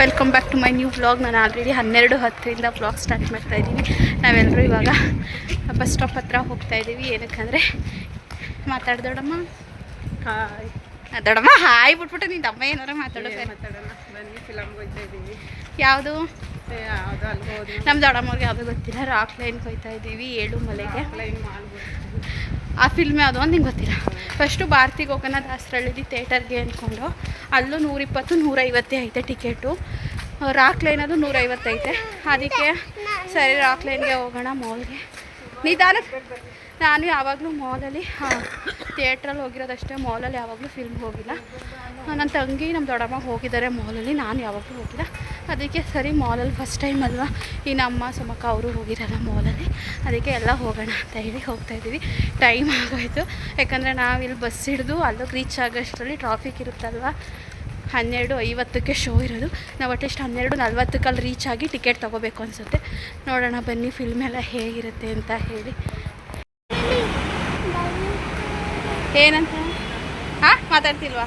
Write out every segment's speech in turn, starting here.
Welcome back to my new blog ನಾನು already ಹನ್ನೆರಡು ಹತ್ತರಿಂದ ಬ್ಲಾಗ್ ಸ್ಟಾರ್ಟ್ ಮಾಡ್ತಾ ಇದ್ದೀವಿ ನಾವೆಲ್ಲರೂ ಇವಾಗ ಬಸ್ ಸ್ಟಾಪ್ ಹತ್ರ ಹೋಗ್ತಾ ಇದ್ದೀವಿ. ಏನಕ್ಕಂದರೆ ಮಾತಾಡ್ದೋಡಮ್ಮ ಹಾಯ್ ಮಾತಾಡಮ್ಮ ಹಾಯ್ ಬಿಟ್ಬಿಟ್ಟು ನಿನ್ನ ಅಮ್ಮ ಏನಾರ ಮಾತಾಡೋದು? ಮಾತಾಡೋಣ. ಬನ್ನಿ ಫಿಲಮ್ಗೆ ಹೋಗ್ತಾ ಇದ್ದೀವಿ. ಯಾವುದು? ನಮ್ಮ ದೊಡ್ಡಮ್ಮವ್ರಿಗೆ ಯಾವ್ದು ಗೊತ್ತಿಲ್ಲ. ರಾಕ್ ಲೈನ್ ಕೊಯ್ತಾ ಇದ್ದೀವಿ ಏಳು ಮಲೆಗೆ. ಆ ಫಿಲ್ಮ್ ಯಾವುದು ಒಂದು ನಿಂಗೆ ಗೊತ್ತಿಲ್ಲ. ಫಸ್ಟು ಭಾರತಿಗೆ ಹೋಗೋಣ ದಾಸರಳ್ಳಿ ಥಿಯೇಟರ್ಗೆ ಅಂದ್ಕೊಂಡು ಅಲ್ಲೂ ನೂರಿಪ್ಪತ್ತು ನೂರೈವತ್ತೇ ಐತೆ ಟಿಕೆಟು. ರಾಕ್ ಲೈನ್ ಅದು ನೂರೈವತ್ತೈತೆ. ಅದಕ್ಕೆ ಸರಿ ರಾಕ್ ಲೈನ್ಗೆ ಹೋಗೋಣ ಮಾಲ್ಗೆ. ನಿಧಾನ. ನಾನು ಯಾವಾಗಲೂ ಮಾಲಲ್ಲಿ ಹಾಂ ಥಿಯೇಟ್ರಲ್ಲಿ ಹೋಗಿರೋದಷ್ಟೇ ಮಾಲಲ್ಲಿ ಯಾವಾಗಲೂ ಫಿಲ್ಮ್ ಹೋಗಿಲ್ಲ. ನನ್ನ ತಂಗಿ ನಮ್ಮ ದೊಡ್ಡಮ್ಮ ಹೋಗಿದ್ದಾರೆ ಮಾಲಲ್ಲಿ ನಾನು ಯಾವಾಗಲೂ ಹೋಗಿಲ್ಲ. ಅದಕ್ಕೆ ಸರಿ ಮಾಲಲ್ಲಿ ಫಸ್ಟ್ ಟೈಮ್ ಅಲ್ವಾ? ಇನ್ನು ಅಮ್ಮ ಸುಮಕ್ಕ ಅವರು ಹೋಗಿರಲ್ಲ ಮಾಲಲ್ಲಿ ಅದಕ್ಕೆ ಎಲ್ಲ ಹೋಗೋಣ ಅಂತ ಹೇಳಿ ಹೋಗ್ತಾ ಇದ್ದೀವಿ. ಟೈಮ್ ಆಗೋಯ್ತು. ಯಾಕಂದರೆ ನಾವಿಲ್ಲಿ ಬಸ್ ಹಿಡಿದು ಅಲ್ಲೂ ರೀಚ್ ಆಗೋಷ್ಟರಲ್ಲಿ ಟ್ರಾಫಿಕ್ ಇರುತ್ತಲ್ವ? ಹನ್ನೆರಡು ಐವತ್ತಕ್ಕೆ ಶೋ ಇರೋದು. ನಾವು ಅಟ್ಲೀಸ್ಟ್ ಹನ್ನೆರಡು ನಲ್ವತ್ತಕ್ಕಲ್ಲಿ ರೀಚ್ ಆಗಿ ಟಿಕೆಟ್ ತೊಗೋಬೇಕು ಅನಿಸುತ್ತೆ. ನೋಡೋಣ ಬನ್ನಿ ಫಿಲ್ಮ್ ಎಲ್ಲ ಹೇಗಿರುತ್ತೆ ಅಂತ ಹೇಳಿ. ಏನಂತ? ಹಾಂ, ಮಾತಾಡ್ತಿಲ್ವಾ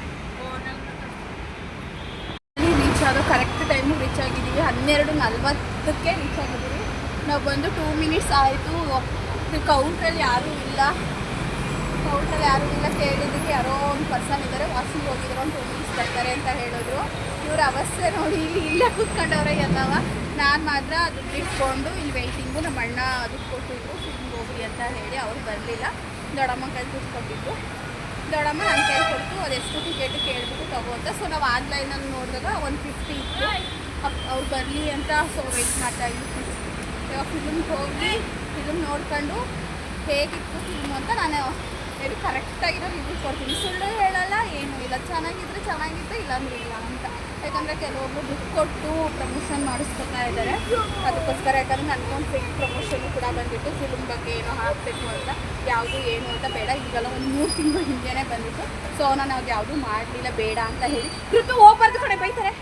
ರೀಚ್ ಆದೋ ಕರೆಕ್ಟ್ ಟೈಮಿಗೆ ಆಗಿದ್ದೀವಿ ಹನ್ನೆರಡು ನಲ್ವತ್ತಕ್ಕೆ ರೀಚ್ ಆಗಿದ್ದೀವಿ ನಾವು ಬಂದು ಟೂ ಮಿನಿಟ್ಸ್ ಆಯಿತು. ಕೌಂಟ್ರಲ್ಲಿ ಯಾರೂ ಇಲ್ಲ. ಕೌಂಟ್ರಲ್ಲಿ ಯಾರೂ ಇಲ್ಲ ಕೇಳಿದ್ದಕ್ಕೆ ಯಾರೋ ಒಂದು ಪರ್ಸನ್ ಇದ್ದಾರೆ. ವಾಸಿಗೆ ಹೋಗಿದ್ರು ಒಂದು ಟೂ ಮಿನಿಟ್ಸ್ ಬರ್ತಾರೆ ಅಂತ ಹೇಳಿದ್ರು. ಇವ್ರ ಅವಸ್ಥೆ ನೋಡಿ ಇಲ್ಲಿ ಇಲ್ಲೇ ಕೂತ್ಕೊಂಡವ್ರೆ ಎಲ್ಲವ ನಾನು ಮಾತ್ರ ಅದು ಇಟ್ಕೊಂಡು ಇಲ್ಲಿ ವೆಯ್ಟಿಂಗು ನಮ್ಮ ಅಣ್ಣ ಅದಕ್ಕೆ ಕೊಟ್ಟಿದ್ರು. ಫಿಲ್ಮ್ಗೆ ಹೋಗ್ರಿ ಅಂತ ಹೇಳಿ ಅವ್ರು ಬರಲಿಲ್ಲ. ದೊಡ್ಡಮ್ಮ ಕೈ ದುಡ್ಡು ದೊಡ್ಡಮ್ಮ ನನ್ನ ಕೈ ಕೊಟ್ಟು ಅದೆಷ್ಟು ಟಿಕೆಟ್ ಕೇಳ್ಬಿಟ್ಟು ತಗೋತ ಸೊ ನಾವು ಆನ್ಲೈನಲ್ಲಿ ನೋಡಿದಾಗ ಒಂದು ಫಿಫ್ಟಿ ಇತ್ತು. ಅವ್ರು ಬರಲಿ ಅಂತ ಸೊ ವೆಯ್ಟ್ ಮಾಡ್ತಾ ಇದ್ದೀನಿ ಇವಾಗ ಫಿಲ್ಮ್ಗೆ ಹೋಗಿ ಫಿಲ್ಮ್ ನೋಡ್ಕೊಂಡು ಹೇಗಿತ್ತು ಫಿಲ್ಮ್ ಅಂತ ನಾನು ವೆರಿ ಕರೆಕ್ಟಾಗಿರೋ ರಿವ್ಯೂ ಕೊಡ್ತೀನಿ. ಸುಳ್ಳು ಹೇಳಲ್ಲ, ಏನೂ ಇಲ್ಲ. ಚೆನ್ನಾಗಿದ್ರೆ ಚೆನ್ನಾಗಿತ್ತು ಇಲ್ಲಾಂದ್ರೆ ಇಲ್ಲ ಅಂತ. ಯಾಕಂದರೆ ಕೆಲವೊಬ್ರು ದುಡ್ಡು ಕೊಟ್ಟು ಪ್ರಮೋಷನ್ ಮಾಡಿಸ್ಕೊತಾ ಇದ್ದಾರೆ. ಅದಕ್ಕೋಸ್ಕರ ಯಾಕಂದರೆ ನನಗೊಂದು ಫೇಕ್ ಪ್ರಮೋಷನ್ ಕೂಡ ಬಂದಿತ್ತು. ಫಿಲ್ಮ್ ಬಗ್ಗೆ ಏನೋ ಹಾಕಬೇಕು ಅಂತ, ಯಾವುದು ಏನು ಅಂತ ಬೇಡ. ಈಗಲ್ಲ ಒಂದು ಮೂರು ತಿಂಗಳು ಹಿಂದೆನೇ ಬಂದಿತ್ತು. ಸೊ ನಾನು ಅದು ಯಾವುದು ಮಾಡಲಿಲ್ಲ, ಬೇಡ ಅಂತ ಹೇಳಿ. ಕೃತು ಹೋಗ್ಬಾರ್ದು ಕಡೆ ಬೈತಾರೆ.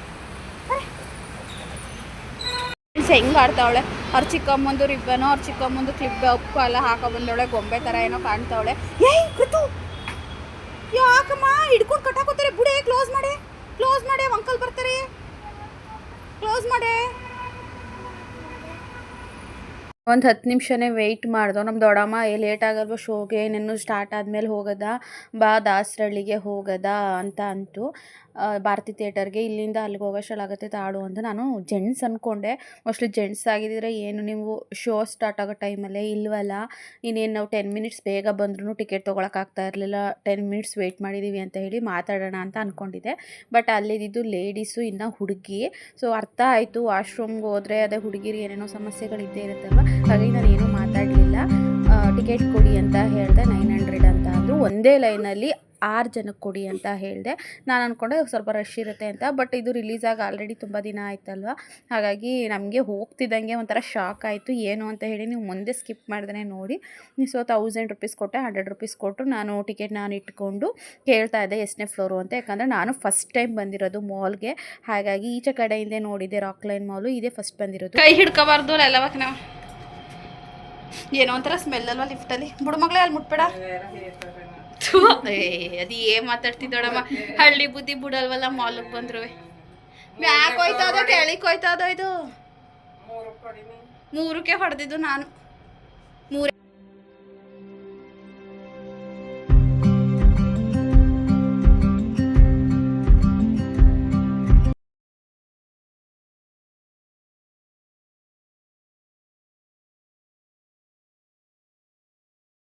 ಹೆಂಗೆ ಆಡ್ತಾವಳೆ ಅವ್ರ ಚಿಕ್ಕಮ್ಮಂದು ರಿಬ್ಬನು ಅವ್ರ ಚಿಕ್ಕಮ್ಮಂದು ಕ್ಲಿಪ್ ಉಪ್ಪು ಎಲ್ಲ ಹಾಕೋ ಬಂದವಳೆ ಗೊಂಬೆ ಥರ ಏನೋ ಕಾಣ್ತಾವಳೆ. ಏಯ್ ಕೃತು ಯಾಕಮ್ಮ ಹಿಡ್ಕೊಂಡು ಕಟ್ಟಾಕೋತಾರೆ ಬುಡೇ ಕ್ಲೋಸ್ ಮಾಡಿ. ಕ್ಲೋಸ್ ಮಾಡಿ ಅಂಕಲ್ ಬರ್ತಾರೆ. ಕ್ಲೋಸ್ ಮಾಡಿ. ಒಂದು ಹತ್ತು ನಿಮಿಷನೇ ವೆಯ್ಟ್ ಮಾಡ್ದೋ. ನಮ್ಮ ದೊಡ್ಡಮ್ಮ, ಏ ಲೇಟ್ ಆಗಲ್ವ ಶೋಗೆ ಏನೇನು ಸ್ಟಾರ್ಟ್ ಆದಮೇಲೆ ಹೋಗದ? ಬಾ, ದಾಸರಳ್ಳಿಗೆ ಹೋಗದ? ಅಂತ ಅಂತು. ಭಾರತಿ ಥಿಯೇಟರ್ಗೆ ಇಲ್ಲಿಂದ ಅಲ್ಲಿಗೆ ಹೋಗೋಷ್ಟಲ್ಲಾಗುತ್ತೆ ತಾಡು ಅಂತ ನಾನು ಜೆಂಟ್ಸ್ ಅಂದ್ಕೊಂಡೆ ಮೋಸ್ಟ್ಲಿ ಜೆಂಟ್ಸ್ ಆಗಿದ್ದರೆ ಏನು, ನೀವು ಶೋ ಸ್ಟಾರ್ಟ್ ಆಗೋ ಟೈಮಲ್ಲೇ ಇಲ್ವಲ್ಲ, ಇನ್ನೇನು ನಾವು ಟೆನ್ ಮಿನಿಟ್ಸ್ ಬೇಗ ಬಂದ್ರೂ ಟಿಕೆಟ್ ತೊಗೊಳಕ್ಕಾಗ್ತಾ ಇರಲಿಲ್ಲ, ಟೆನ್ ಮಿನಿಟ್ಸ್ ವೆಯ್ಟ್ ಮಾಡಿದ್ದೀವಿ ಅಂತ ಹೇಳಿ ಮಾತಾಡೋಣ ಅಂತ ಅಂದ್ಕೊಂಡಿದ್ದೆ ಬಟ್ ಅಲ್ಲಿದ್ದು ಲೇಡೀಸು ಇನ್ನು ಹುಡುಗಿ. ಸೊ ಅರ್ಥ ಆಯಿತು, ವಾಶ್ರೂಮ್ಗೆ ಹೋದರೆ ಅದೇ ಹುಡುಗಿರು ಏನೇನೋ ಸಮಸ್ಯೆಗಳಿದ್ದೇ ಇರುತ್ತಲ್ವ, ಹಾಗಾಗಿ ನಾನು ಏನೂ ಮಾತಾಡಲಿಲ್ಲ. ಟಿಕೆಟ್ ಕೊಡಿ ಅಂತ ಹೇಳಿದೆ, ನೈನ್ ಹಂಡ್ರೆಡ್ ಅಂತ ಅಂದರು ಒಂದೇ ಲೈನಲ್ಲಿ ಆರು ಜನಕ್ಕೆ ಕೊಡಿ ಅಂತ ಹೇಳಿದೆ. ನಾನು ಅಂದ್ಕೊಂಡೆ ಸ್ವಲ್ಪ ರಶ್ ಇರುತ್ತೆ ಅಂತ ಬಟ್ ಇದು ರಿಲೀಸ್ ಆಗಿ ಆಲ್ರೆಡಿ ತುಂಬ ದಿನ ಆಯ್ತಲ್ವ? ಹಾಗಾಗಿ ನಮಗೆ ಹೋಗ್ತಿದ್ದಂಗೆ ಒಂಥರ ಶಾಕ್ ಆಯಿತು. ಏನು ಅಂತ ಹೇಳಿ ನೀವು ಮುಂದೆ ಸ್ಕಿಪ್ ಮಾಡಿದ್ರೆ ನೋಡಿ. ಸೊ ತೌಸಂಡ್ ರುಪೀಸ್ ಕೊಟ್ಟೆ ಹಂಡ್ರೆಡ್ ರುಪೀಸ್ ಕೊಟ್ಟು ನಾನು ಟಿಕೆಟ್ ನಾನು ಇಟ್ಕೊಂಡು ಕೇಳ್ತಾ ಇದ್ದೆ ಎಷ್ಟನೇ ಫ್ಲೋರು ಅಂತ. ಯಾಕಂದರೆ ನಾನು ಫಸ್ಟ್ ಟೈಮ್ ಬಂದಿರೋದು ಮಾಲ್ಗೆ ಹಾಗಾಗಿ ಈಚೆ ಕಡೆಯಿಂದ ನೋಡಿದ್ದೆ ರಾಕ್ ಲೈನ್ ಮಾಲು ಇದೇ ಫಸ್ಟ್ ಬಂದಿರೋದು. ಕೈ ಹಿಡ್ಕೋಬಾರ್ದು ಎಲ್ಲವಾಗ ನಾವು ಏನೋ ಒಂಥರ ಸ್ಮೆಲ್ ಅಲ್ವಾ ಲಿಫ್ಟಲ್ಲಿ ಬುಡು ಮಗಳೇ ಅಲ್ಲಿ ಮುಟ್ಬೇಡ. ಥು, ಏ ಅದು ಏನ್ ಮಾತಾಡ್ತಿದ್ದೋಡಮ್ಮ ಹಳ್ಳಿ ಬುದ್ಧಿ ಬಿಡಲ್ವಲ್ಲ ಮಾಲ್ಗೆ ಬಂದ್ರು ಮ್ಯಾಕ್ ಹೋಯ್ತಾ ಅದೋ ಕೆಳಗೆ ಹೋಯ್ತಾ ಅದೋ ಇದು? ಮೂರಕ್ಕೆ ಹೊಡೆದಿದ್ದು ನಾನು. ಮೂರ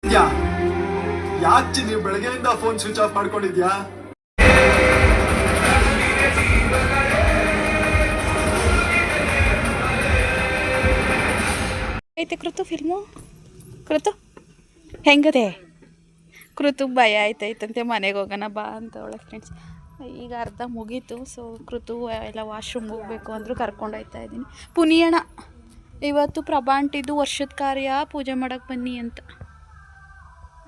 ಯಾ ಯಾಕೆ ನೀವು ಬೆಳಗ್ಗೆಯಿಂದ ಫೋನ್ ಸ್ವಿಚ್ ಆಫ್ ಮಾಡ್ಕೊಂಡಿದ್ಯಾ? ಐತೆ ಕೃತು ಫಿಲ್ಮು ಕೃತು? ಹೆಂಗದೆ? ಕೃತು ಭಯ ಆಯ್ತೈತಂತೆ ಮನೆಗೆ ಹೋಗೋಣ ಬಾ ಅಂತ ಅವಳೆ ಫ್ರೆಂಡ್ಸ್ ಈಗ ಅರ್ಧ ಮುಗೀತು ಸೊ ಕೃತು ಎಲ್ಲ ವಾಶ್ರೂಮ್ ಹೋಗಬೇಕು ಅಂದರೂ ಕರ್ಕೊಂಡು ಹೋಗ್ತಾ ಇದ್ದೀನಿ. ಪುನಿಯಣ ಇವತ್ತು ಪ್ರಭಾಂಟಿದ್ದು ವರ್ಷದ ಕಾರ್ಯ ಪೂಜೆ ಮಾಡೋಕ್ಕೆ ಬನ್ನಿ ಅಂತ.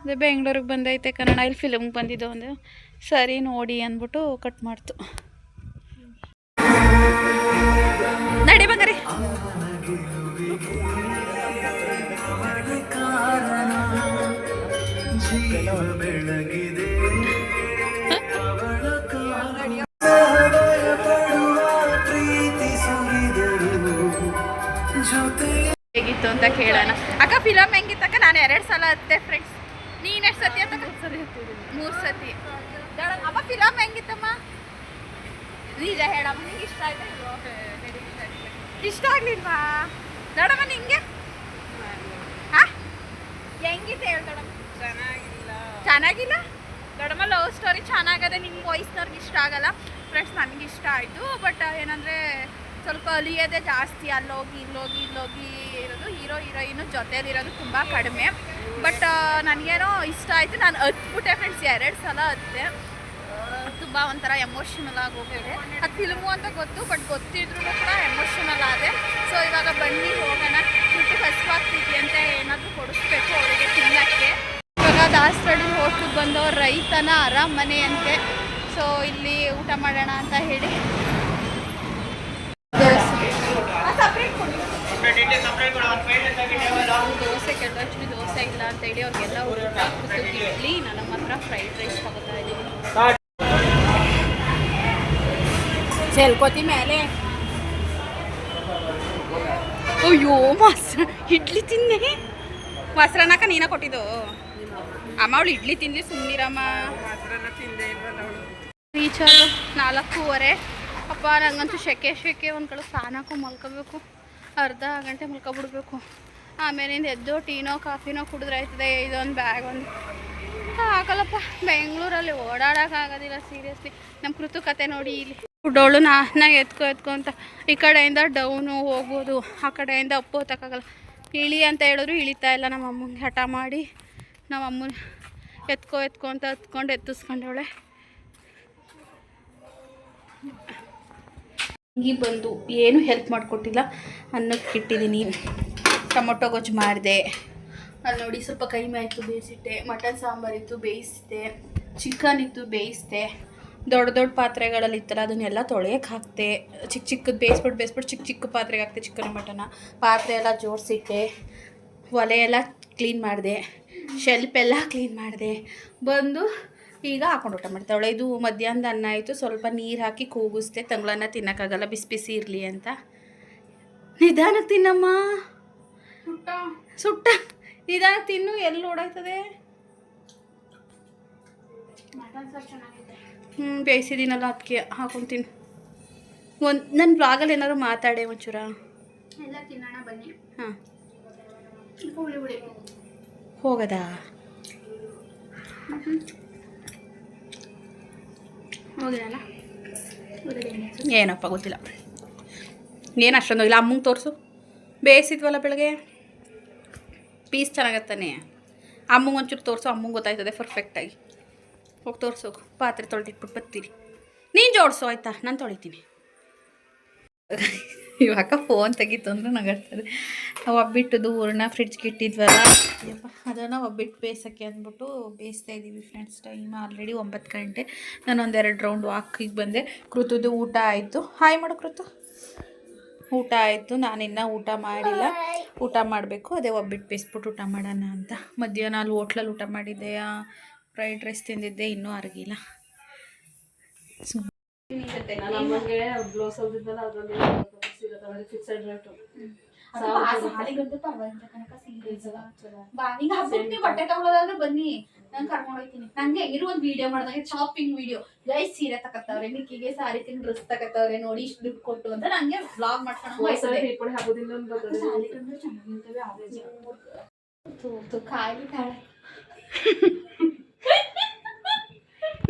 ಅದೇ ಬೆಂಗಳೂರಿಗೆ ಬಂದೈತೆ ಕನ್ನಡ. ಇಲ್ಲಿ ಫಿಲಮ್ಗೆ ಬಂದಿದ್ದು ಒಂದು ಸರಿ ನೋಡಿ ಅಂದ್ಬಿಟ್ಟು ಕಟ್ ಮಾಡ್ತು. ನಡಿ ಬಂಗಾರಿ. ಹೇಗಿತ್ತು ಅಂತ ಕೇಳೋಣ. ಅಕ್ಕ ಫಿಲಮ್ ಹೆಂಗಿತ್ತಕ್ಕ? ನಾನು ಎರಡು ಸಲ ಅತ್ತೆ ಫ್ರೆಂಡ್ಸ್ ನೀನು ಎಷ್ಟು ಸತಿ ಅಂತ ಮೂರು ಸತಿ. ಅಮ್ಮ ಫಿಲಮ್ ಹೆಂಗಿತ್ತಮ್ಮ? ನಿಜ ಹೇಳಮ್ಮ ನಿಂಗೆ ಇಷ್ಟ ಆಯ್ತು? ಇಷ್ಟ ಆಗ್ಲಿಲ್ವಾ? ನೋಡಮ್ಮ ನಿಂಗೆ. ಹಾ? ಹೆಂಗಿತ್ತು ಹೇಳಿ ಚೆನ್ನಾಗಿಲ್ಲ. ಚೆನ್ನಾಗಿಲ್ಲ? ದೊಡ್ಡಮ್ಮ ಲವ್ ಸ್ಟೋರಿ ಚೆನ್ನಾಗದೆ ನಿಮ್ಮ ವಯಸ್ಸಿನವ್ರಿಗೆ ಇಷ್ಟ ಆಗಲ್ಲ. ಫ್ರೆಂಡ್ಸ್ ನನಗೆ ಇಷ್ಟ ಆಯಿತು ಬಟ್ ಏನಂದರೆ ಸ್ವಲ್ಪ ಅಲಿಯೋದೇ ಜಾಸ್ತಿ ಅಲ್ಲೋಗಿ ಇಲ್ಲೋಗಿ ಇಲ್ಲೋಗಿ ಇರೋದು ಹೀರೋ, ಹೀರೋಯಿನು ಜೊತೆಲಿರೋದು ತುಂಬ ಕಡಿಮೆ. ಬಟ್ ನನಗೇನೋ ಇಷ್ಟ ಆಯಿತು. ನಾನು ಹತ್ಬಿಟ್ಟೆ ಫ್ರೆಂಡ್ಸ್ ಎರಡು ಸಲ ಹತ್ತೆ ತುಂಬ ಒಂಥರ ಎಮೋಷನಲ್ ಆಗಿ ಹೋಗಿದೆ. ಅದು ಫಿಲ್ಮು ಅಂತ ಗೊತ್ತು ಬಟ್ ಗೊತ್ತಿದ್ರು ಕೂಡ ಎಮೋಷನಲ್ ಆದೆ. ಸೊ ಇವಾಗ ಬನ್ನಿ, ಹೋಗೋಣ. ಊಟ ಹಸುವಾಗ್ತಿದ್ವಿ ಅಂತ ಏನಾದರೂ ಕೊಡಿಸ್ಬೇಕು ಅವರಿಗೆ ತಿನ್ನಕ್ಕೆ. ಇವಾಗ ದಾಸರಳ್ಳಿ ಹೋಟ್ಲಿಗೆ ಬಂದವ್ರು ರೈತನ ಅರಮನೆ ಅಂತೆ ಸೊ ಇಲ್ಲಿ ಊಟ ಮಾಡೋಣ ಅಂತ ಹೇಳಿ. ದೋಸೆ ಕೇಳಿದ್ರು ಆ್ಯಕ್ಚುಲಿ ದೋಸೆ ಇಲ್ಲ ಅಂತ ಹೇಳಿ ಅವ್ರಿಗೆಲ್ಲ ಊಟ ಕುಸಿದು ಇಡ್ಲಿ ನನ್ನ ಹತ್ರ ಫ್ರೈಡ್ ರೈಸ್ ತಗೋತಾ ಇದ್ದೀನಿ. ಚೆಲ್ಕೋತಿ ಮೇಲೆ. ಅಯ್ಯೋ ಮೊಸರು ಇಡ್ಲಿ ತಿನ್ನೆ? ಮೊಸರನ್ನಕ ನೀನ ಕೊಟ್ಟಿದ್ದು? ಅಮ್ಮ, ಅವಳು ಇಡ್ಲಿ ತಿನ್ಲಿ ಸುಮ್ಮನಿರಮ್ಮ ರೀಚ್ ನಾಲ್ಕೂವರೆ. ಅಪ್ಪ, ನಂಗಂತೂ ಶೆಕೆ ಶೆಕೆ ಒಂದು ಕಡೆ ಸ್ನಾನಕ್ಕೂ ಮಲ್ಕೋಬೇಕು. ಅರ್ಧ ಗಂಟೆ ಮಲ್ಕೊಬಿಡ್ಬೇಕು ಆಮೇಲಿಂದ ಎದ್ದು ಟೀನೋ, ಕಾಫಿನೋ ಕುಡಿದ್ರೆ ಆಯ್ತದೆ. ಇದೊಂದು ಬ್ಯಾಗ್ ಒಂದು. ಆಗಲ್ಲಪ್ಪ. ಬೆಂಗಳೂರಲ್ಲಿ ಓಡಾಡೋಕ್ಕಾಗೋದಿಲ್ಲ ಸೀರಿಯಸ್ಲಿ ನಮ್ಮ ಕೃತು ಕತೆ ನೋಡಿ ಇಲ್ಲಿ. ಡೋಳು ನಾನ ಎತ್ಕೊ ಎತ್ಕೊ ಅಂತ ಈ ಕಡೆಯಿಂದ ಡೌನು ಹೋಗ್ಬೋದು ಆ ಕಡೆಯಿಂದ ಅಪ್ಪು ಹೋತಕ್ಕಾಗಲ್ಲ ಇಳಿ ಅಂತ ಹೇಳಿದ್ರು ಇಳಿತಾ ಇಲ್ಲ ನಮ್ಮ ಅಮ್ಮಂಗೆ. ಹಠ ಮಾಡಿ ನಮ್ಮ ಅಮ್ಮನ ಎತ್ಕೊ ಎತ್ಕೊ ಅಂತ ಹತ್ಕೊಂಡು ಎತ್ತಿಸ್ಕೊಂಡವಳೆ. ಹಿಂಗೆ ಬಂದು ಏನು ಹೆಲ್ಪ್ ಮಾಡಿಕೊಟ್ಟಿಲ್ಲ ಅನ್ನಕ್ಕೆ ಇಟ್ಟಿದ್ದೀನಿ ಟೊಮೊಟೊ ಗೊಜ್ಜು ಮಾಡಿದೆ. ಅಲ್ಲಿ ನೋಡಿ ಸ್ವಲ್ಪ ಕೈಮೆ ಆಯಿತು ಬೇಯಿಸಿಟ್ಟೆ. ಮಟನ್ ಸಾಂಬಾರಿತ್ತು ಬೇಯಿಸಿದೆ. ಚಿಕನ್ ಇತ್ತು, ಬೇಯಿಸಿದೆ. ದೊಡ್ಡ ದೊಡ್ಡ ಪಾತ್ರೆಗಳಲ್ಲಿ ಇತ್ತಲ್ಲ ಅದನ್ನೆಲ್ಲ ತೊಳೆಯಕ್ಕೆ ಹಾಕ್ತೆ ಚಿಕ್ಕ ಚಿಕ್ಕದು ಬೇಯಿಸ್ಬಿಟ್ಟು ಬೇಯಿಸ್ಬಿಟ್ಟು ಚಿಕ್ಕ ಚಿಕ್ಕ ಪಾತ್ರೆಗೆ ಹಾಕ್ತೆ ಚಿಕನ್ ಮಟನ ಪಾತ್ರೆ ಎಲ್ಲ ಜೋಡಿಸಿಟ್ಟೆ. ಒಲೆ ಎಲ್ಲ ಕ್ಲೀನ್ ಮಾಡಿದೆ. ಶೆಲ್ಪ್ ಎಲ್ಲ ಕ್ಲೀನ್ ಮಾಡಿದೆ. ಬಂದು ಈಗ ಹಾಕೊಂಡು ಊಟ ಮಾಡ್ತಾವಳೆ. ಇದು ಮಧ್ಯಾಹ್ನದ ಅನ್ನ ಆಯಿತು. ಸ್ವಲ್ಪ ನೀರು ಹಾಕಿ ಕೂಗಿಸ್ದೆ ತಂಗ್ಳನ್ನ ತಿನ್ನೋಕ್ಕಾಗಲ್ಲ. ಬಿಸಿ ಬಿಸಿ ಇರಲಿ ಅಂತ. ನಿಧಾನಕ್ಕೆ ತಿನ್ನಮ್ಮ. ಸುಟ್ಟ. ನಿಧಾನ ತಿನ್ನು. ಎಲ್ಲಿ ಓಡಾಯ್ತದೆ? ಹ್ಞೂ ಬೇಯಿಸಿದ್ದೀನಲ್ಲ ಅದಕ್ಕೆ ಹಾಕೊಂಡು ತಿನ್ನು. ಒಂದು ನನ್ನ ಬ್ಲಾಗಲ್ಲಿ ಏನಾದ್ರು ಮಾತಾಡೆ ಒಂಚೂರ. ಹಾಂ. ಹೋಗದಾ? ಏನಪ್ಪ ಗೊತ್ತಿಲ್ಲ. ಏನು ಅಷ್ಟೊಂದು ಇಲ್ಲ ಅಮ್ಮಂಗೆ ತೋರಿಸು. ಬೇಯಿಸಿದ್ವಲ್ಲ ಬೆಳಗ್ಗೆ? ಪೀಸ್ ಚೆನ್ನಾಗತ್ತಾನೆ ಅಮ್ಮಂಗೆ ಒಂಚೂರು ತೋರಿಸು, ಅಮ್ಮಂಗೆ ಗೊತ್ತಾಯ್ತದೆ ಪರ್ಫೆಕ್ಟಾಗಿ ಹೋಗಿ ತೋರಿಸು ಪಾತ್ರೆ ತೊಳೆದಿಟ್ಬಿಟ್ಟು ಬರ್ತೀರಿ. ನೀನು ಜೋಡಿಸು, ಆಯಿತಾ? ನಾನು ತೊಳಿತೀನಿ. ಇವಾಗ ಫೋನ್ ತೆಗಿತು ಅಂದ್ರೆ ನಗಾಡ್ತದೆ ಒಬ್ಬಿಟ್ಟದು ಹೂರಣ ಫ್ರಿಡ್ಜ್ಗೆ ಇಟ್ಟಿದ್ವಲ್ಲ. ಅದನ್ನು ಒಬ್ಬಿಟ್ಟು ಬೇಯಿಸೋಕ್ಕೆ ಅಂದ್ಬಿಟ್ಟು ಬೇಯಿಸ್ತಾ ಇದ್ದೀವಿ ಫ್ರೆಂಡ್ಸ್ ಟೈಮ್ ಆಲ್ರೆಡಿ ಒಂಬತ್ತು ಗಂಟೆ. ನಾನು ಒಂದೆರಡು ರೌಂಡ್ ವಾಕಿಗೆ ಬಂದೆ. ಕೃತುದು ಊಟ ಆಯಿತು. ಹಾಯ್ ಮಾಡು ಕೃತು. ಊಟ ಆಯಿತು. ನಾನಿನ್ನ ಊಟ ಮಾಡಿಲ್ಲ. ಊಟ ಮಾಡಬೇಕು. ಅದೇ ಒಬ್ಬಿಟ್ಟು ಬೇಯಿಸ್ಬಿಟ್ಟು ಊಟ ಮಾಡೋಣ ಅಂತ. ಮಧ್ಯಾಹ್ನ ಅಲ್ಲಿ ಹೋಟ್ಲಲ್ಲಿ ಊಟ ಮಾಡಿದ್ದೆ. ಫ್ರೈಡ್ ರೈಸ್ ತಿಂದಿದ್ದೆ. ಇನ್ನೂ ಅರಗಿಲ್ಲ. ಬಟ್ಟೆ ತಗೊಳ್ಳೋದಾದ್ರೆ ಬನ್ನಿ. ನಾನು ಕರ್ಕೊಂಡು ಹೋಗ್ತೀನಿ. ನಂಗೆ ಒಂದು ವಿಡಿಯೋ ಮಾಡಿದಾಗ ಶಾಪಿಂಗ್ ವಿಡಿಯೋ ಜೈ ಸೀರೆ ತಕತ್ತವ್ರೆ ನಿಕ್ಕಿಗೆ ಸಾರಿ ತಿನ್ ಡ್ರೆಸ್ ತಕತ್ತವ್ರೆ ನೋಡಿ ಇಷ್ಟು ದುಡ್ಡು ಕೊಟ್ಟು ಅಂತ ನಂಗೆ ಬ್ಲಾಗ್ ಮಾಡ್ಕೊಂಡು ಕಾಯಿ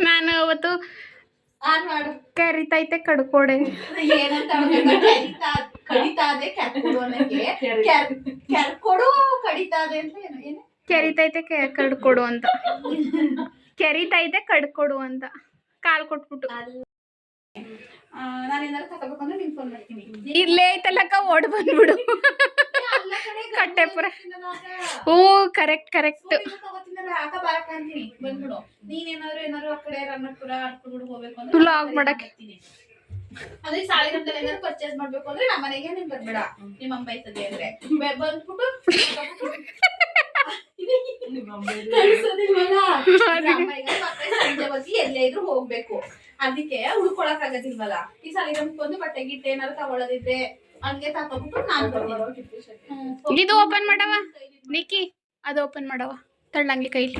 ನಾನು ಅವತ್ತು ಕರಿತೈತೆ ಕಡ್ಕೊಡೆ. ಏನಂತ ಕಡಿತಾದೆ ಕೆರ್ಕೊಡು ಕಡಿತಾದೆ ಅಂತ ಕೆರಿತೈತೆ ಕಡ್ಕೊಡು ಅಂತ. ಕೆರಿತೈತೆ ಕಡ್ಕೊಡು ಅಂತ. ಕಾಲ್ ಕೊಟ್ಬಿಟ್ಟು. ನಾನು ಏನಾದ್ರು ತಗೋಬೇಕು ಅಂದ್ರೆ ನಿಂಗೆ ಫೋನ್ ಮಾಡ್ತೀನಿ. ಇಲ್ಲೇ ಐತಲ್ಲಕ್ಕ ಓಡ್ ಬಂದ್ಬಿಡು. ಕಟ್ಟೆಪುರ. ಓ ಕರೆಕ್ಟ್ ಕರೆಕ್ಟ್ ಸೂರ್ಯನ ತಗೋತಿನ್ನಲ್ಲ, ಆಗ ಬರಕ್ ಅಂತೀನಿ. ಬಂದ್ಬಿಡು. ನೀನೇನಾದ್ರು ಏನಾದ್ರು ಆ ಕಡೆ ಪುರ ಅರ್ಕುಗುಡು ಹೋಗ್ಬೇಕು ಅಂದ್ರೆ ಮಾಡಕ್ಕೆ. ಅದೇ ಸಾಳಿ ಗಂಟೆಲಿ ಏನಾದ್ರು ಪರ್ಚೇಸ್ ಮಾಡ್ಬೇಕು ಅಂದ್ರೆ ನಮ್ಮ ಮನೆಗೆ ನೀನ್ ಬರ್ಬೇಡ. ನಿಮ್ಮ ಅಮ್ಮ ಬೈತದೆ ಅಂದ್ರೆ. ಬಂದ್ಬಿಟ್ಟು ಸಂಜೆ ಹೊತ್ತಿ ಎಲ್ಲೇ ಇದ್ರು ಹೋಗ್ಬೇಕು. ಅದಕ್ಕೆ ಉಳ್ಕೊಳಕ್ ಆಗದಿಲ್ವಲ್ಲ? ಈ ಸಲ ಬಂದು ಬಟ್ಟೆ ಗಿಟ್ಟೆ ಏನಾದ್ರು ತಗೊಳ್ಳೋದಿದ್ರೆ ಹಂಗೆ ತಕೊಂಡ್ಬಿಟ್ಟು ನಾನು ಬರ್ತೀನಿ. ಇದು ಓಪನ್ ಮಾಡವ? ನಿಕ್ಕಿ ಅದು ಓಪನ್ ಮಾಡವ? ತಳ್ಳಂಗ್ಲಿ ಕೈಲಿ.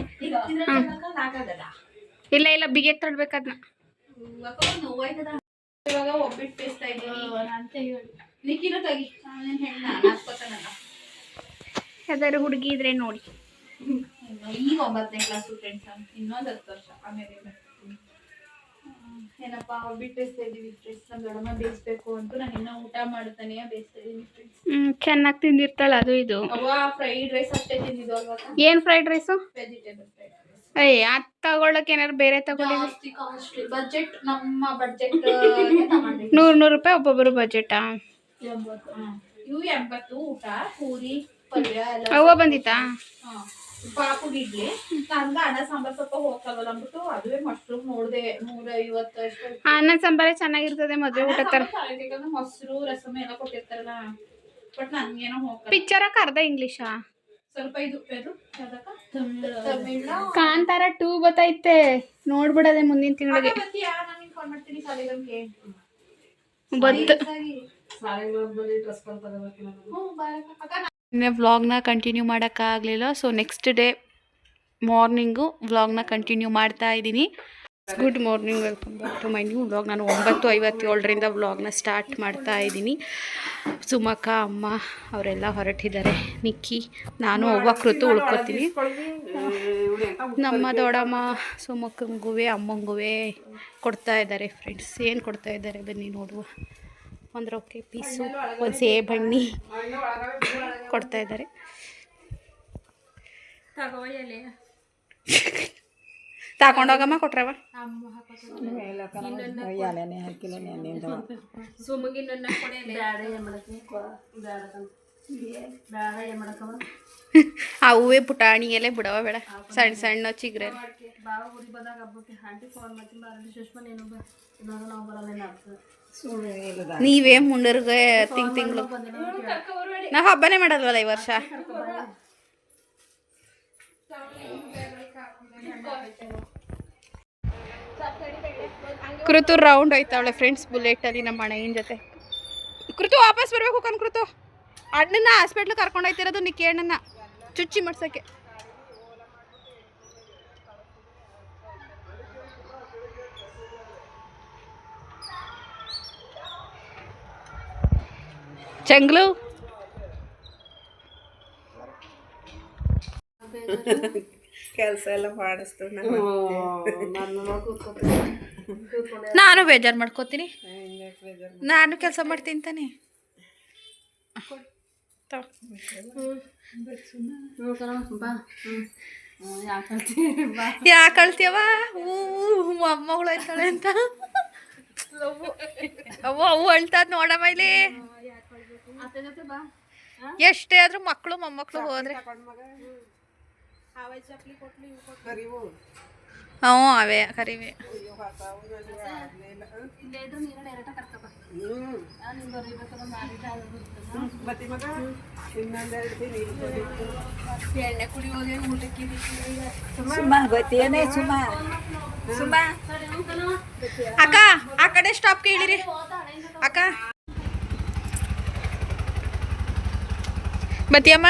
ಇಲ್ಲ ಇಲ್ಲ ಬಿಗೆ ತಳ್ಬೇಕದ್ನ ಇವಾಗ ಒಬ್ಬಿಟ್ಟು ಬೇಯಿಸ್ತಾ ಇದ್ದೀನಿ. ನಿಕ್ಕಿನ ತೆಗಿ. ಯಾವ್ದಾದ್ರು ಹುಡುಗಿ ಇದ್ರೆ ನೋಡಿ. ಈಗ ಒಂಬತ್ತನೇ ಕ್ಲಾಸ್ ಫ್ರೆಂಡ್ಸ್ ಇನ್ನೊಂದು ಹತ್ತು ವರ್ಷ. ಆಮೇಲೆ ಏನಪ್ಪಾ ಒಬ್ಬಿಟ್ಟು ಬೇಯಿಸ್ತಾ ಇದೀವಿ ಫ್ರೆಂಡ್ಸ್ ನಮ್ಮ ದೊಡ್ಡಮ್ಮ ಬೇಯಿಸ್ಬೇಕು ಅಂತ ನಾನು ಇನ್ನೂ ಊಟ ಮಾಡ್ತಾನೆ ಬೇಯಿಸ್ತಾ ಇದೀನಿ ಫ್ರೆಂಡ್ಸ್ ಹ್ಮ್ ಚೆನ್ನಾಗಿ ತಿಂದಿರ್ತಾಳ ಅದು ಇದು. ಅವ್ವ ಫ್ರೈಡ್ ರೈಸ್ ಅಷ್ಟೇ ತಿಂದಿದ್ದು ಅಲ್ವಾ? ಏನ್ ಫ್ರೈಡ್ ರೈಸು ವೆಜಿಟೇಬಲ್ ಫ್ರೈಡ್ ಅಯ್ಯ ಅದ್ ತಗೊಳಕ್ ಏನಾರು ಬೇರೆ ತಗೊಂಡಿದ್ವಿ ಜಾಸ್ತಿ ಕಾಸ್ಟ್ಲಿ ಬಜೆಟ್ ನಮ್ಮ ಬಜೆಟ್ ತಗೊಂಡಿದ್ವಿ. ನೂರ್ ನೂರು ರೂಪಾಯಿ ಒಬ್ಬೊಬ್ಬರು ಬಜೆಟಾ ಎಂಬತ್ತು ಹ್ಮ್. ಇವು ಎಂಬತ್ತು ಊಟ ಪೂರಿ ಪಲ್ಯ ಎಲ್ಲ ಅವ್ವ ಬಂದಿತ್ತಾ? ಹಾ. ಪಾಪುಗ್ ಇಡ್ಲಿ. ನನ್ಗ ಅನ್ನ ಸಾಂಬಾರ್ ಸ್ವಲ್ಪ ಹೋಗ್ತಾವಲ್ಲ ಅಂದ್ಬಿಟ್ಟು ಅದುವೇ ಮಶ್ರೂಮ್ ನೋಡಿದೆ ನೂರ ಐವತ್ತು ಅಷ್ಟು ಅನ್ನ ಸಾಂಬಾರೇ ಚೆನ್ನಾಗಿರ್ತದೆ ಮದ್ವೆ ಊಟ ತರ. ಮೊಸರು ರಸಮ ಎಲ್ಲ ಕೊಟ್ಟಿರ್ತಾರಲ್ಲ. ಬಟ್ ನನ್ಗೇನೋ ಹೋಗ್ತಾರೆ ಪಿಕ್ಚರ ಕರ್ದ ಇಂಗ್ಲಿಷಾ ಸ್ವಲ್ಪ ಇದು ಪೇರು ತಮಿಳ. ಕಾಂತಾರ ಟೂ ಬತ್ತೈತೆ ನೋಡ್ಬಿಡದೆ ಮುಂದಿನ ತಿಂಗಳಿಗೆ. ಬತ್ತು ಮಾಡ್ತೀನಿ. ನಿನ್ನೆ ವ್ಲಾಗ್ನ ಕಂಟಿನ್ಯೂ ಮಾಡೋಕ್ಕಾಗಲಿಲ್ಲ. ಸೊ ನೆಕ್ಸ್ಟ್ ಡೇ ಮಾರ್ನಿಂಗು ವ್ಲಾಗ್ನ ಕಂಟಿನ್ಯೂ ಮಾಡ್ತಾ ಇದ್ದೀನಿ. Good morning welcome back to my new vlog ನಾನು ಒಂಬತ್ತು ಐವತ್ತೇಳರಿಂದ ವ್ಲಾಗ್ನ ಸ್ಟಾರ್ಟ್ ಮಾಡ್ತಾ ಇದ್ದೀನಿ. ಸುಮಕ, ಅಮ್ಮ ಅವರೆಲ್ಲ ಹೊರಟಿದ್ದಾರೆ. ನಿಕ್ಕಿ, ನಾನು ಅವ್ವ ಕೃತು ಉಳ್ಕೊತೀನಿ. ನಮ್ಮ ದೊಡ್ಡಮ್ಮ ಸುಮಕ್ಕಂಗುವೆ ಅಮ್ಮಂಗುವೆ ಕೊಡ್ತಾ ಇದ್ದಾರೆ ಫ್ರೆಂಡ್ಸ್ ಏನು ಕೊಡ್ತಾ ಇದ್ದಾರೆ? ಬನ್ನಿ ನೋಡುವ. ಒಂದು ರೊಕ್ಕೆ ಪೀಸು ಒಂದು ಸೇಬಣ್ಣಿ ಕೊಡ್ತಾ ಇದ್ದಾರೆ. ತಗೊಂಡೋಗಮ್ಮ ಕೊಟ್ರವ? ಆ ಹೂವೇ ಪುಟಾಣಿ ಎಲೆ ಬಿಡವ ಬೇಡ. ಸಣ್ಣ ಸಣ್ಣ ಚಿಗ್ರೆ. ನೀವೇ ಮುಂಡರ್ಗೆ ತಿಂಗ್ ತಿಂಗಳು. ನಾವು ಹಬ್ಬನೇ ಮಾಡಲ್ವಲ್ಲ ಈ ವರ್ಷ? ಕೃತು ರೌಂಡ್ ಹೋಯ್ತಾವಳೆ ಫ್ರೆಂಡ್ಸ್ ಬುಲೆಟಲ್ಲಿ ನಮ್ಮ ಅಣ್ಣನ ಜೊತೆ? ಕೃತು ವಾಪಸ್ ಬರಬೇಕು ಕಣ್ ಕೃತು. ಅಣ್ಣನ ಹಾಸ್ಪಿಟ್ಲ್ ಕರ್ಕೊಂಡು ಹೋಯ್ತಿರೋದು ನಿಕ್ಕಿ ಅಣ್ಣನ ಚುಚ್ಚಿ ಮಾಡ್ಸಕ್ಕೆ ಚಂಗ್ಲು ಕೆಲಸ ಎಲ್ಲ ಮಾಡಿಸ್ತು ನಾನು ಬೇಜಾರು ಮಾಡ್ಕೋತೀನಿ ನಾನು ಕೆಲಸ ಮಾಡ್ತೀನಿ ತಾನೆ ಯಾಕೆ ಅಳ್ತೀಯವ ಹೂ ಮೊಮ್ಮಗಳು ಆಯ್ತಾಳೆ ಅಂತ. ಅವು ಅವು ಅಳ್ತಾದ್ ನೋಡಮ್ಮ ಇಲ್ಲಿ. ಎಷ್ಟೇ ಆದ್ರೂ ಮಕ್ಕಳು ಮೊಮ್ಮಕ್ಕಳು ಹೋದ್ರೆ. ಹ್ಞೂ ಅವೇ, ಕರಿವೆ. ಅಕ್ಕ ಆ ಕಡೆ ಸ್ಟಾಪ್ ಕೇಳಿರಿ ಅಕ್ಕ. ಬತ್ತಿಯಮ್ಮ.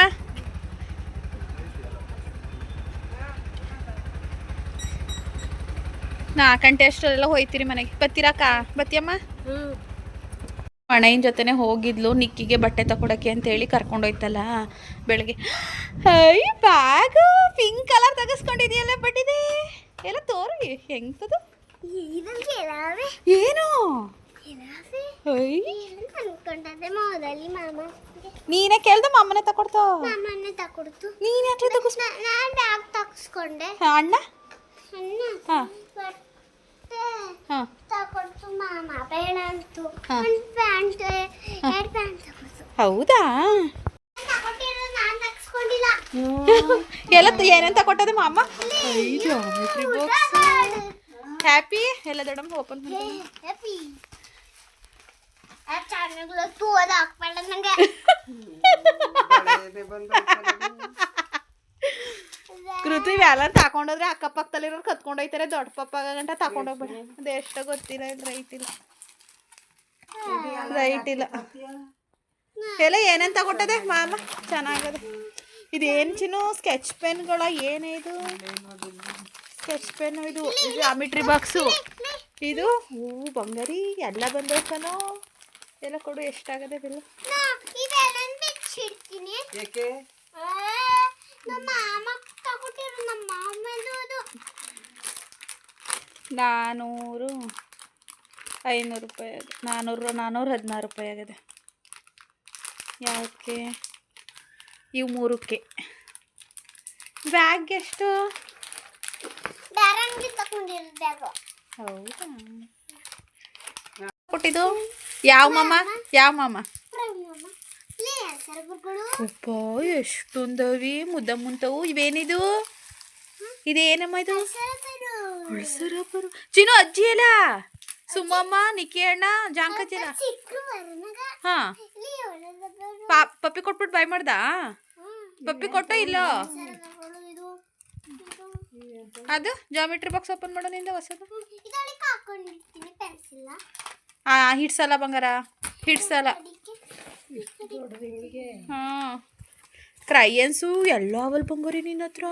ನಾಲ್ಕು ಗಂಟೆ ಅಷ್ಟರೆಲ್ಲ ಹೋಯ್ತಿರಿ ಮನೆಗೆ. ಬತ್ತಿರಕ್ಕ ಬತ್ತಿಯಮ್ಮ? ಅಣ್ಣನ ಜೊತೆನೆ ಹೋಗಿದ್ಲು ನಿಕ್ಕಿಗೆ ಬಟ್ಟೆ ತಕೊಡಕ್ಕೆ ಅಂತ ಹೇಳಿ ಕರ್ಕೊಂಡೋಯ್ತಲ್ಲ ಬೆಳಗ್ಗೆ. ಐ ಬ್ಯಾಗು ಪಿಂಕ್ ಕಲರ್ ತೆಗೆಸ್ಕೊಂಡಿದೆಯಲ್ಲ ಬಟ್ಟಿದೆ ಎಲ್ಲ ತೋರಿ ಹೆಂಗ್ತದು? ಏನು? ನೀನೇ ಕೇಳ್ದ ಮಾಮನೆ ತಕೊಡ್ತೋ? ಮಾಮನ್ನೇ ತಕೊಡ್ತು. ನೀನ್ ಯಾಕೆ ಅಣ್ಣ? ಅಣ್ಣ ಹಾ. ತಕೊಡ್ತು ಮಾಮ. ಬೇಡ ಅಂತು. ಹಾ. ಒಂದು ಪ್ಯಾಂಟ್ ಎರಡು ಪ್ಯಾಂಟ್ ತಕೊಡ್ತು ಹೌದಾ? ನಾನು ತಗ್ಸ್ಕೊಂಡಿಲ್ಲ. ಎಲ್ಲ ಏನೇನ್ ತಕೊಟ್ಟದೆ ಮಾಮ? ಹ್ಯಾಪಿ ಎಲ್ಲ ದೊಡ್ಡಮ್ಮ ಓಪನ್ ಹ್ಯಾಪಿ ಆ ಚಾನಲ್ಗಳು ತೂವದ ಹಾಕ್ಬೇಡ ನಂಗೆ. ಕೃತಿ ವ್ಯಾಲನ್ ತಕೊಂಡೋದ್ರೆ ಅಕ್ಕಪಕ್ಕದಲ್ಲಿರೋರು ಕತ್ಕೊಂಡೋಯ್ತಾರೆ ದೊಡ್ಡ ಪಪ್ಪ ಗಂಟ ತಕೊಂಡೋಗ್ಬೇಡ ಅದು ಎಷ್ಟೋ ಗೊತ್ತಿಲ್ಲ ಇದು ರೈಟ್ ಇಲ್ಲ ರೈಟ್ ಇಲ್ಲ ಎಲ್ಲ ಏನೇನು ತಗೊಟ್ಟದೆ ಮಾಮ? ಚೆನ್ನಾಗದೆ. ಇದೇನು ಚಿನ್ನು? ಸ್ಕೆಚ್ ಪೆನ್ಗಳ ಏನೇ ಇದು? ಸ್ಕೆಚ್ ಪೆನ್ ಇದು ಜಾಮಿಟ್ರಿ ಬಾಕ್ಸು ಇದು? ಹೂ ಬಂಗಾರಿ ಎಲ್ಲ ಬಂದೋಸನೋ ಎಲ್ಲ ಕೊಡು ಎಷ್ಟಾಗದೆ ಬಿಲ್ ನಾ ಇವೆಲ್ಲ ಬಿಚ್ಚಿಡ್ತೀನಿ ಏಕೆ ಆ, ನಮ್ಮ ಮಾಮ ತಗೊಟ್ಟಿರೋ ನಮ್ಮ ಮಾಮದು ಅದು ನಾನ್ನೂರು ಐನೂರು ರೂಪಾಯಿ ಆಗಿದೆ. ನಾನ್ನೂರು ನಾನ್ನೂರು ಹದಿನಾರು ರೂಪಾಯಿ ಆಗಿದೆ. ಯಾವಕ್ಕೆ ಇವು ಮೂರಕ್ಕೆ. ಬ್ಯಾಗ್ ಎಷ್ಟು? ಹೌದಾ? ಕೊಟ್ಟಿದ್ದು? ಯಾವ ಮಾಮ? ಯಾವ ಮಾಮ? ಅಪ್ಪ ಎಷ್ಟೊಂದವಿ ಮುದ್ದ ಮುಂತವು. ಇವೇನಿದು? ಇದೇನಮ್ಮ ಇದು? ಬರು ಚಿನ್ನು ಅಜ್ಜಿ ಅಲ್ಲ ಸುಮ್ಮಮ್ಮ ನಿಕ್ಕಿ ಅಣ್ಣ ಬರನಗ ಹಾ. ಪಪ್ಪಿ ಕೊಟ್ಬಿಟ್ಟು ಬಾಯ್ ಮಾಡ್ದಾ? ಪಪ್ಪಿ ಕೊಟ್ಟ ಇಲ್ಲ? ಅದು ಜಾಮಿಟ್ರಿ ಬಾಕ್ಸ್ ಓಪನ್ ಮಾಡೋ ನಿಂದ ಹೊಸದು ಆ ಹಿಡ್ಸಲ್ಲ ಬಂಗಾರ? ಹಿಡ್ಸಲ್ಲ. ಹಾ ಕ್ರಯನ್ಸು ಎಲ್ಲ ಅವಲ್ ಬಂಗೋರಿ ನಿನ್ನ ಹತ್ರ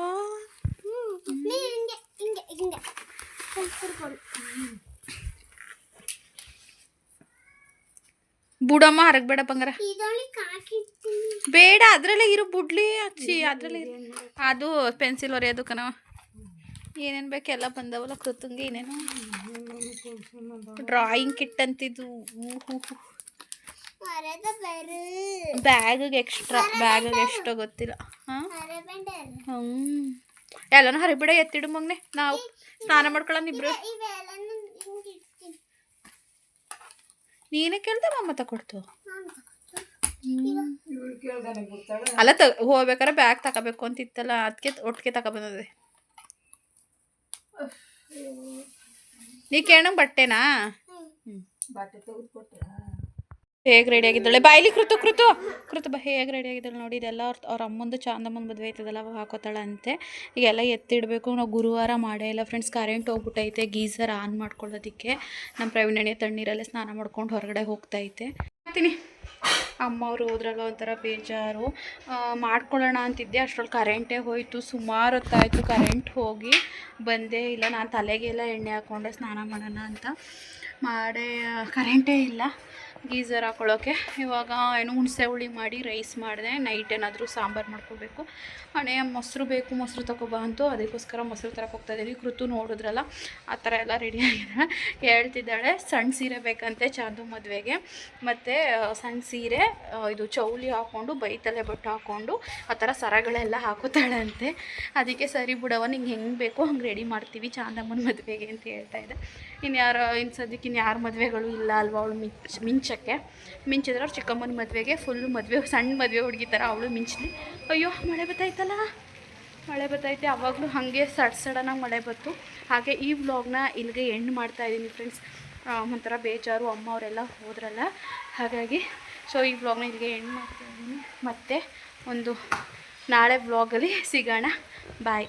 ಬುಡಮ್ಮ ಹರಗ್ಬೇಡ ಬಂಗಾರ ಬೇಡ ಅದ್ರಲ್ಲೇ ಇರು ಬುಡ್ಲಿ ಅಚ್ಚಿ ಅದ್ರಲ್ಲೇ ಇರು ಅದು ಪೆನ್ಸಿಲ್ ಒರೆಯೋದು ಕಣವ ಏನೇನು ಬೇಕು ಎಲ್ಲ ಬಂದವಲ್ಲ ಕೃತಂಗೆ ಏನೇನು ಡ್ರಾಯಿಂಗ್ ಕಿಟ್ ಅಂತಿದ್ದು ಮರದ ಬೇರೆ ಬ್ಯಾಗಿಗೆ ಎಕ್ಸ್ಟ್ರಾ ಬ್ಯಾಗಿಗೆ ಎಷ್ಟೋ ಗೊತ್ತಿಲ್ಲ. ಹಾಂ? ಹ್ಞೂ ಎಲ್ಲನೂ ಹರಿಬಿಡ ಎತ್ತಿಡು ಮಗ್ನೆ. ನಾವು ಸ್ನಾನ ಮಾಡ್ಕೊಳ್ಳೋಣ ಇಬ್ರು. ನೀನೇ ಕೇಳ್ದೆ ಮಮ್ಮ ಗೊತ್ತಾಳ ಅಲ್ಲ ತ ಹೋಗ್ಬೇಕಾರೆ ಬ್ಯಾಗ್ ತಗೋಬೇಕು ಅಂತಿತ್ತಲ್ಲ ಅದಕ್ಕೆ ಒಟ್ಟಿಗೆ ತಗೊಬಂದದೆ ನೀ ಕೇಳಂಗೆ ಬಟ್ಟೆನಾ? ಬಟ್ಟೆ ತೆಗೆದು ಕೊಟ್ಟ. ಹೇಗೆ ರೆಡಿ ಆಗಿದ್ದಾಳೆ? ಬಾಯ್ಲಿ ಕೃತು ಕೃತು ಕೃತು, ಬಾ, ಹೇಗೆ ರೆಡಿ ಆಗಿದ್ದಾಳೆ ನೋಡಿ ಇದೆಲ್ಲ ಅವ್ರ ಅವ್ರ ಅಮ್ಮಂದು ಚಾಂದಮ್ಮನ ಮದುವೆ ಆಯ್ತದಲ್ಲ ಅವಾಗ ಹಾಕೋತಾಳಂತೆ. ಈಗೆಲ್ಲ ಎತ್ತಿಡಬೇಕು, ನಾವು ಗುರುವಾರ ಮಾಡೇ ಇಲ್ಲ ಫ್ರೆಂಡ್ಸ್ ಕರೆಂಟ್ ಹೋಗ್ಬಿಟ್ಟೈತೆ, ಗೀಸರ್ ಆನ್ ಮಾಡ್ಕೊಳ್ಳೋದಕ್ಕೆ. ನಮ್ಮ ಪ್ರವೀಣನೆ ತಣ್ಣೀರಲ್ಲೇ ಸ್ನಾನ ಮಾಡ್ಕೊಂಡು ಹೊರಗಡೆ ಹೋಗ್ತೈತೆ ಮಾಡ್ತೀನಿ ಅಮ್ಮ ಅವರು ಹೋದ್ರಲ್ಲ ಒಂಥರ ಬೇಜಾರು. ಮಾಡ್ಕೊಳ್ಳೋಣ ಅಂತಿದ್ದೆ, ಅಷ್ಟರಲ್ಲಿ ಕರೆಂಟೇ ಹೋಯಿತು, ಸುಮಾರು ಹೊತ್ತಾಯಿತು ಕರೆಂಟ್ ಹೋಗಿ ಬಂದೇ ಇಲ್ಲ. ನಾನು ತಲೆಗೆಲ್ಲ ಎಣ್ಣೆ ಹಾಕ್ಕೊಂಡೆ ಸ್ನಾನ ಮಾಡೋಣ ಅಂತ. ಮಾಡೇ ಕರೆಂಟೇ ಇಲ್ಲ. ಗೀಸರ್ ಹಾಕೊಳ್ಳೋಕ್ಕೆ ಇವಾಗ ಏನು ಹುಣಸೆ ಹುಳಿ ಮಾಡಿ ರೈಸ್ ಮಾಡಿದೆ. ನೈಟ್ ಏನಾದರೂ ಸಾಂಬಾರು ಮಾಡ್ಕೋಬೇಕು. ಹಣೆ, ಮೊಸರು ಬೇಕು, ಮೊಸರು ತಗೊಬಾ ಅಂತು ಅದಕ್ಕೋಸ್ಕರ ಮೊಸರು ತರಕ್ಕೆ ಹೋಗ್ತಾ ಇದ್ದೀವಿ ಕೃತು ನೋಡಿದ್ರಲ್ಲ, ಆ ಥರ ಎಲ್ಲ ರೆಡಿ ಆಗಿದೆ ಹೇಳ್ತಿದ್ದಾಳೆ ಸಣ್ಣ ಸೀರೆ ಬೇಕಂತೆ ಚಾಂದು ಮದುವೆಗೆ. ಮತ್ತು ಸಣ್ಣ ಸೀರೆ ಇದು ಚೌಲಿ ಹಾಕ್ಕೊಂಡು ಬೈತಲೆ ಬಟ್ಟು ಹಾಕ್ಕೊಂಡು ಆ ಥರ ಸರಗಳೆಲ್ಲ ಹಾಕೋತಾಳಂತೆ ಅದಕ್ಕೆ ಸರಿ ಬಿಡವ ನಿಂಗೆ ಹೆಂಗೆ ಬೇಕೋ ಹಂಗೆ ರೆಡಿ ಮಾಡ್ತೀವಿ ಚಾಂದಮ್ಮನ ಮದುವೆಗೆ ಅಂತ ಹೇಳ್ತಾ ಇದ್ದೆ ಇನ್ನು ಯಾರು ಇನ್ನು ಸದ್ಯಕ್ಕೆ ಇನ್ನು ಮದುವೆಗಳು ಇಲ್ಲ ಅಲ್ವಾ ಅವಳು ಮಿಂಚ್ ಮಿಂಚಕ್ಕೆ. ಮಿಂಚಿದ್ರೆ ಅವ್ರು ಚಿಕ್ಕಮ್ಮನ ಮದುವೆಗೆ ಫುಲ್ಲು ಮದುವೆ, ಸಣ್ಣ ಮದುವೆ ಹುಡುಗಿ ಥರ ಅವಳು ಮಿಂಚಲಿ. ಅಯ್ಯೋ, ಮಳೆ ಬತ್ತಾಯ್ತಲ್ಲ ಮಳೆ ಬತ್ತೈತೆ ಅವಾಗಲೂ ಹಾಗೆ ಸಡ್ ಸಡನ್ನಾಗಿ ಮಳೆ ಬತ್ತು ಹಾಗೆ ಈ ವ್ಲಾಗ್ನ ಇಲ್ಲಿಗೆ ಎಂಡ್ ಮಾಡ್ತಾ ಇದ್ದೀನಿ ಫ್ರೆಂಡ್ಸ್ ಒಂಥರ ಬೇಜಾರು, ಅಮ್ಮ ಅವರೆಲ್ಲ ಹೋದ್ರಲ್ಲ. ಹಾಗಾಗಿ ಸೊ ಈ ವ್ಲಾಗ್ನ ಇಲ್ಲಿಗೆ ಎಂಡ್ ಮಾಡ್ತಾ ಇದ್ದೀನಿ. ಮತ್ತು ಒಂದು ನಾಳೆ ವ್ಲಾಗಲ್ಲಿ ಸಿಗೋಣ. ಬಾಯ್